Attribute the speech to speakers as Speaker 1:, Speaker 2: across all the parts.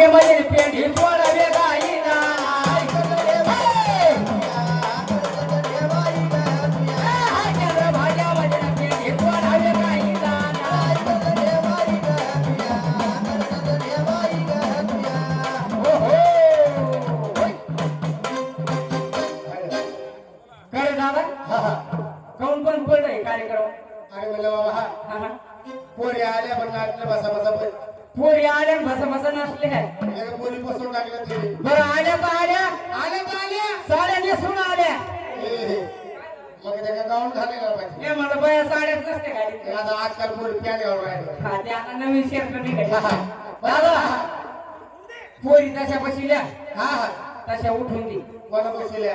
Speaker 1: आले मध्ये पेंढी सोडावे
Speaker 2: आजकाल पोरी पॅन घालून राहिले
Speaker 1: हा ते आता नवीन शर्ट निघाले. दादा पोरी तशा बसल्या
Speaker 2: हा हा.
Speaker 1: तशा उठून दे.
Speaker 2: कोणा बसल्या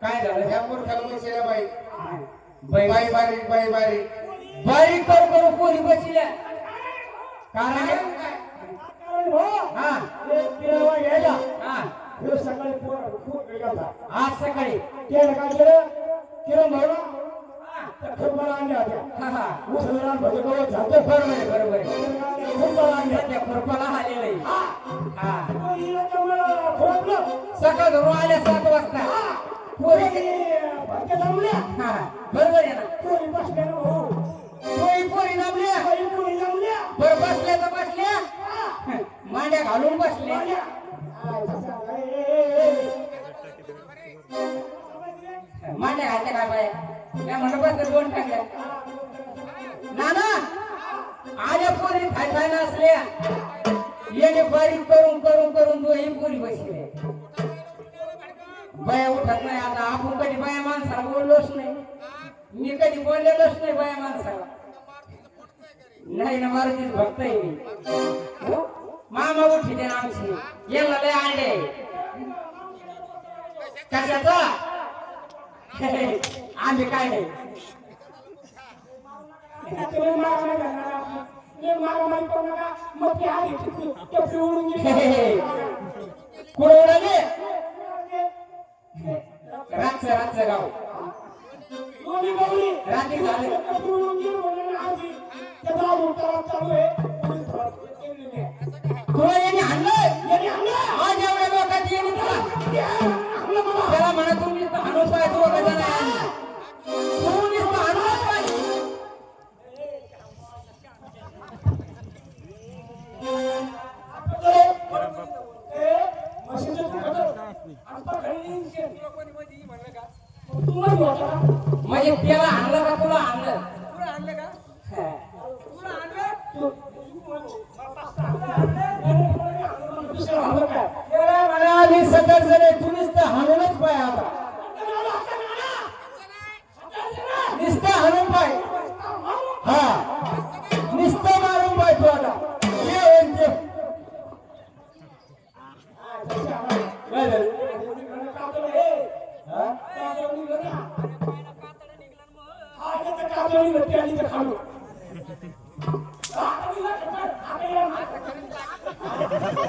Speaker 1: काय झालं?
Speaker 2: ह्या मूर्खाला बसल्या बाई.
Speaker 1: बाई.
Speaker 2: बाई बारीक बाई बारीक.
Speaker 1: बारीक करू करू पोरी बसल्या कारण हा. हा. आज सकाळी. बरोबर खुरपाला आलेलं सकाळ आल्या सात वाजता पोरी बरोबर आहे ना पोरी पोरी जमल्या बरं बसल्या तर बसल्या मांड्या घालून बसल्या मांड्या घालते काय बाय मी म्हणलं बस दोन टाकल्या. नाना आल्या पोरी खाय खायला असल्या येणे बारीक करून करून करून दोही पोरी बसले. बाया उठत नाही आता आपण कधी बाया माणसाला बोललोच नाही. मी कधी बोललेलोच नाही बाया माणसाला. नाही ना मारुतीच भक्त आहे मी. हो? मामा उठी दे ना आमची. याला लय अंडे कशाचा? आम्ही काय? नाही कुठं उडाले गाव. रात्री झाले. त्याला म्हणा आम्ही सदर जण आहे, तू नुसतं हाणूनच पाय आता. नुसतं हाणून पाय.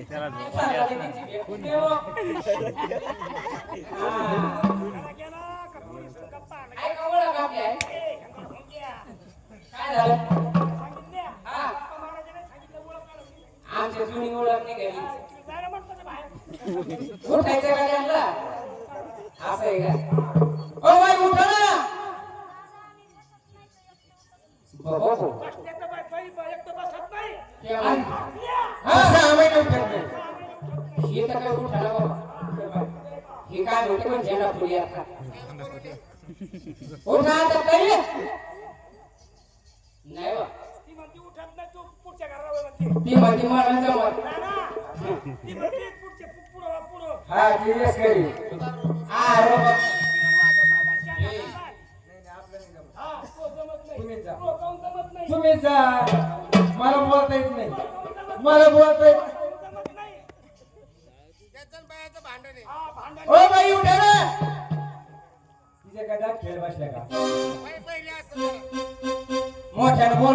Speaker 1: त्याला झोप आली
Speaker 3: आमच्या जुनी ओळख निघाली. उठायचं असं आहे का? बाबा काय म्हणते पण झेंडा फुली आता. उठा आता पहिले. नाही बा.
Speaker 1: ती म्हणते उठत नाही तू पुढच्या घरावर म्हणते
Speaker 3: ती म्हणते
Speaker 1: ना, ती म्हणते पुढच्या पुढं पुढं
Speaker 2: हा करी
Speaker 3: आ
Speaker 2: तुम्ही जा. मला बोलता येत नाही. मला बोलता येत
Speaker 1: नाही? काहून जमत नाही? हा, भांडण.
Speaker 2: ओ बाई उठा ना तिच्या काय दात खेळ बसल्या का?
Speaker 3: मोठ्यानं बोल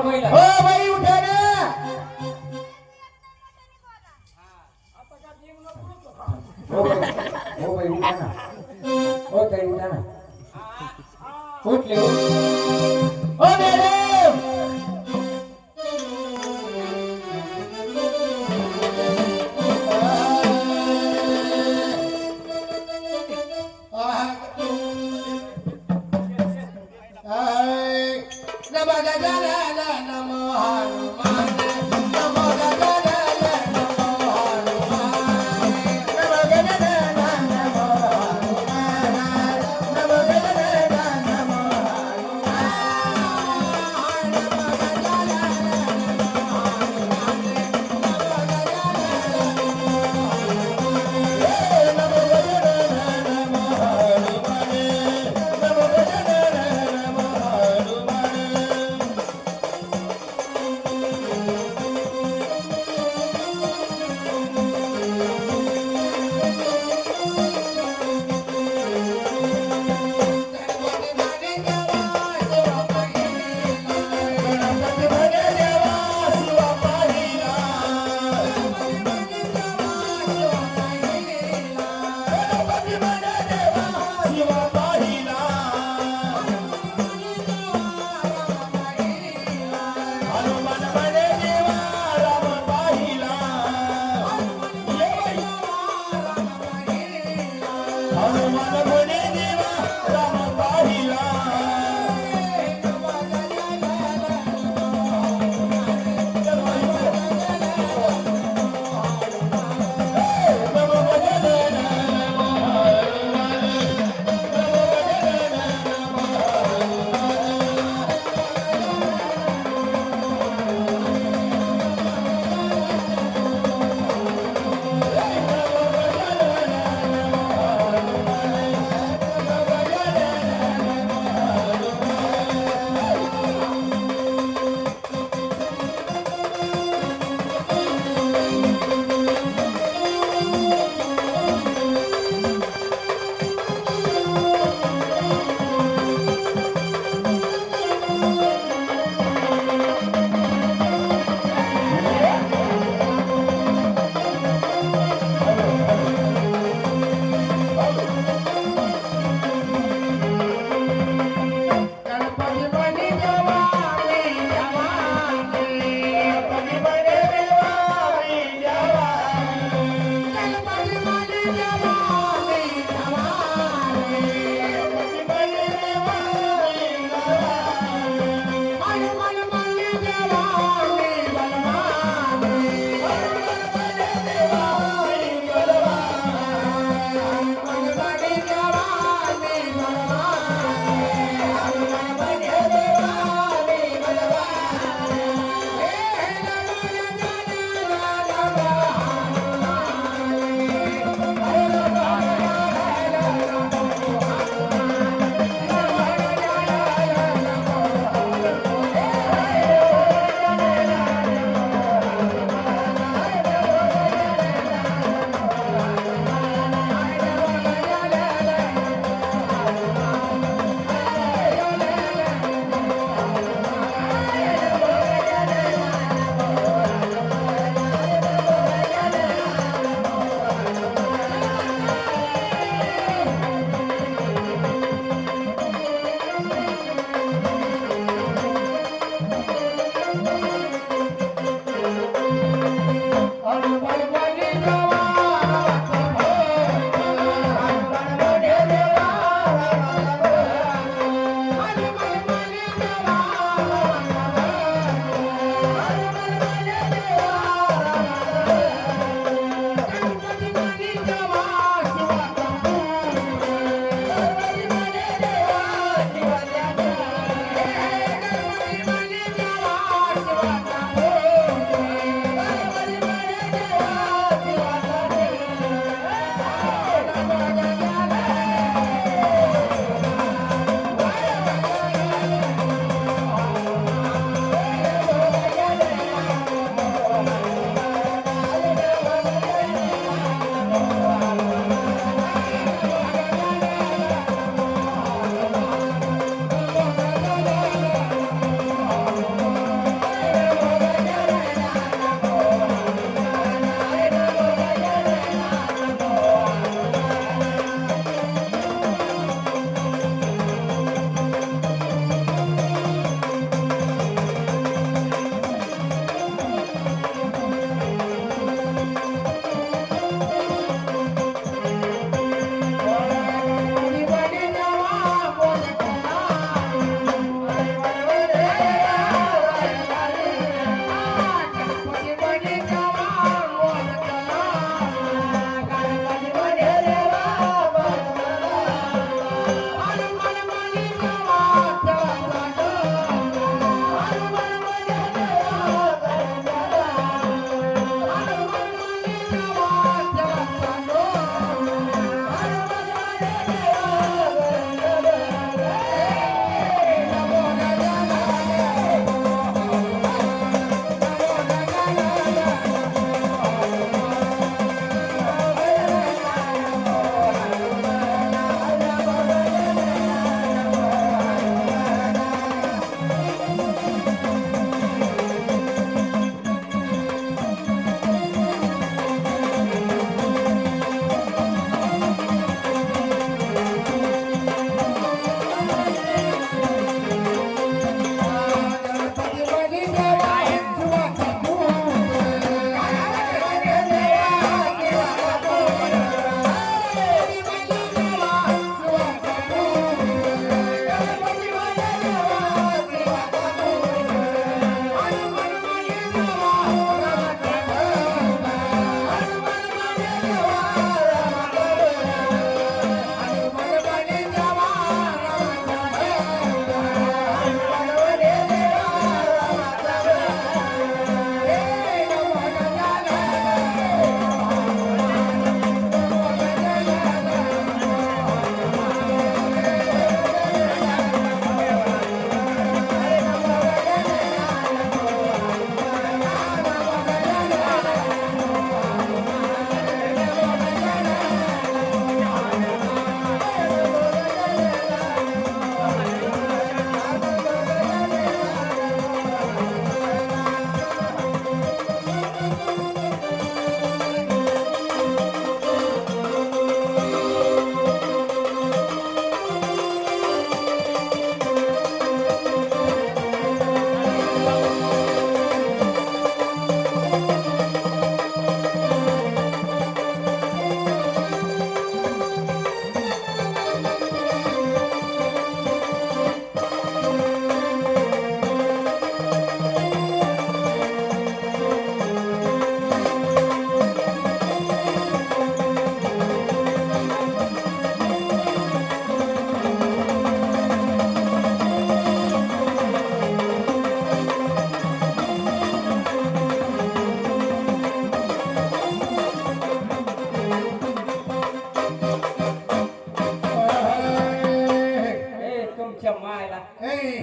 Speaker 1: तुमच्या मायला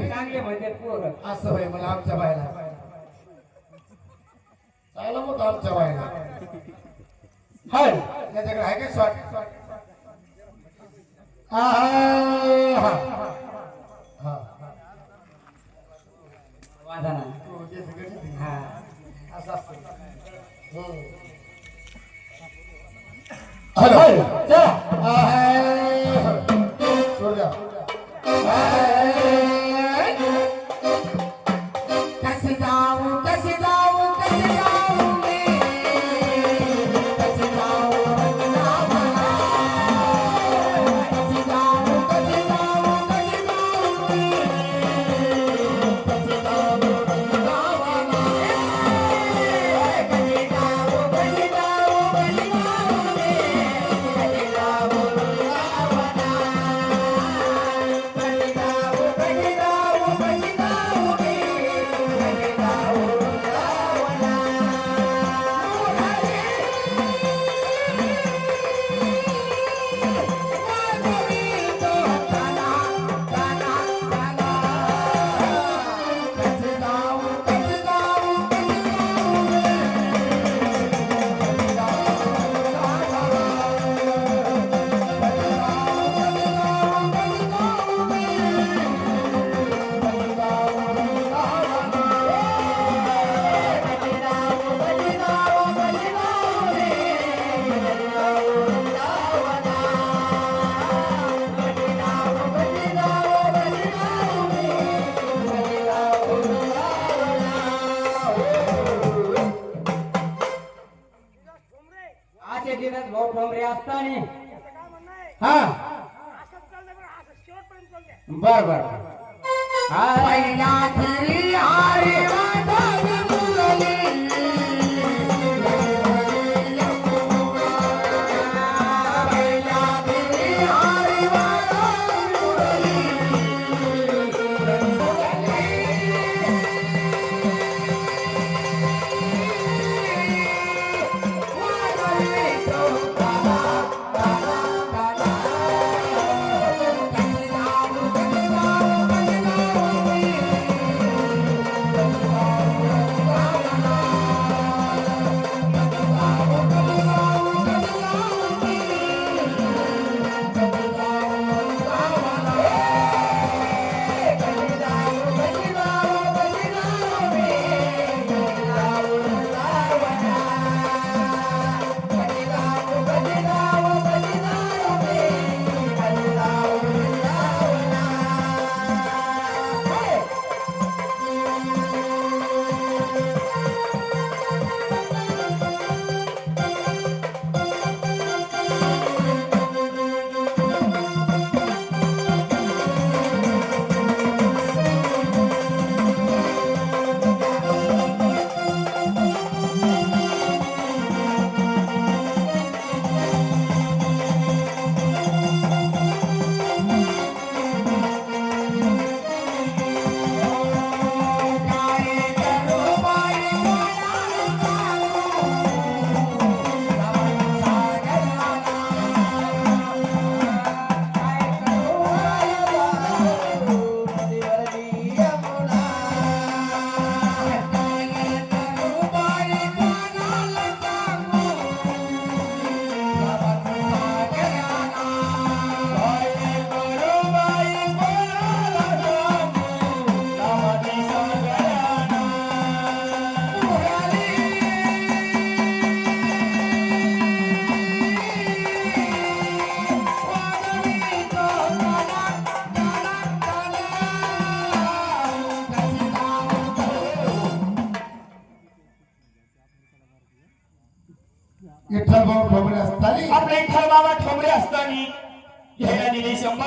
Speaker 1: चांगले म्हणतात पोरं
Speaker 2: असं होय मला आमच्या बायला चांगला मोठा आमच्या बायला
Speaker 1: हळ
Speaker 2: त्याच्याकडे आहे काय स्वाट हा. हा.
Speaker 1: ना
Speaker 2: हो.
Speaker 1: हा
Speaker 2: असं असतं. हॅलो
Speaker 1: चला.
Speaker 2: सोड द्या. कसे जाऊ कसे जाऊ
Speaker 4: आहे
Speaker 1: हा.
Speaker 4: बरं
Speaker 1: बर बर हा.
Speaker 2: पहिला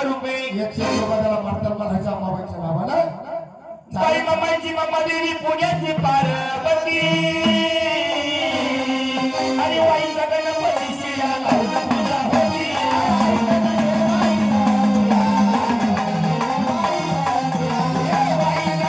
Speaker 3: रुपये.
Speaker 2: एकशे रुपये त्याला मारतात म्हणायचं अम्माबाईच्या नावाला.
Speaker 3: बाई मम्माची मम्मा देवी पुण्याची पार्वती.